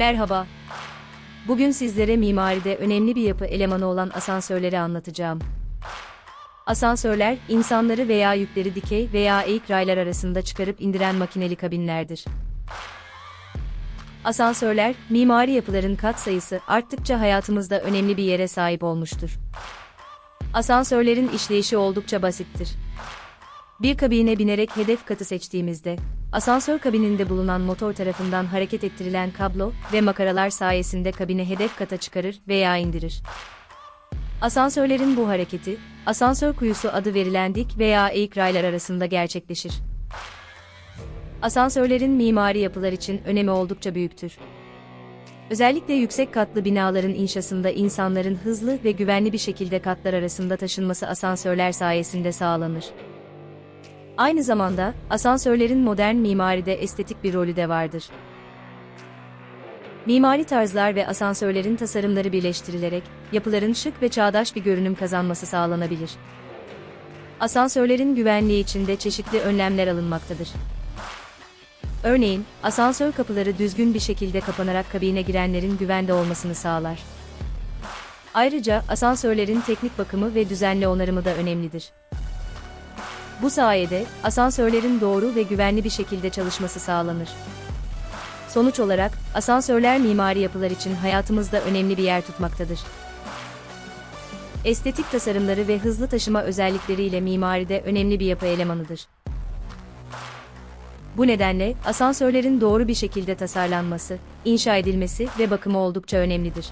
Merhaba. Bugün sizlere mimaride önemli bir yapı elemanı olan asansörleri anlatacağım. Asansörler, insanları veya yükleri dikey veya eğik raylar arasında çıkarıp indiren makineli kabinlerdir. Asansörler, mimari yapıların kat sayısı arttıkça hayatımızda önemli bir yere sahip olmuştur. Asansörlerin işleyişi oldukça basittir. Bir kabine binerek hedef katı seçtiğimizde, asansör kabininde bulunan motor tarafından hareket ettirilen kablo ve makaralar sayesinde kabine hedef kata çıkarır veya indirir. Asansörlerin bu hareketi, asansör kuyusu adı verilen dik veya eğik raylar arasında gerçekleşir. Asansörlerin mimari yapılar için önemi oldukça büyüktür. Özellikle yüksek katlı binaların inşasında insanların hızlı ve güvenli bir şekilde katlar arasında taşınması asansörler sayesinde sağlanır. Aynı zamanda, asansörlerin modern mimaride estetik bir rolü de vardır. Mimari tarzlar ve asansörlerin tasarımları birleştirilerek, yapıların şık ve çağdaş bir görünüm kazanması sağlanabilir. Asansörlerin güvenliği için de çeşitli önlemler alınmaktadır. Örneğin, asansör kapıları düzgün bir şekilde kapanarak kabine girenlerin güvende olmasını sağlar. Ayrıca asansörlerin teknik bakımı ve düzenli onarımı da önemlidir. Bu sayede asansörlerin doğru ve güvenli bir şekilde çalışması sağlanır. Sonuç olarak asansörler mimari yapılar için hayatımızda önemli bir yer tutmaktadır. Estetik tasarımları ve hızlı taşıma özellikleriyle mimaride önemli bir yapı elemanıdır. Bu nedenle asansörlerin doğru bir şekilde tasarlanması, inşa edilmesi ve bakımı oldukça önemlidir.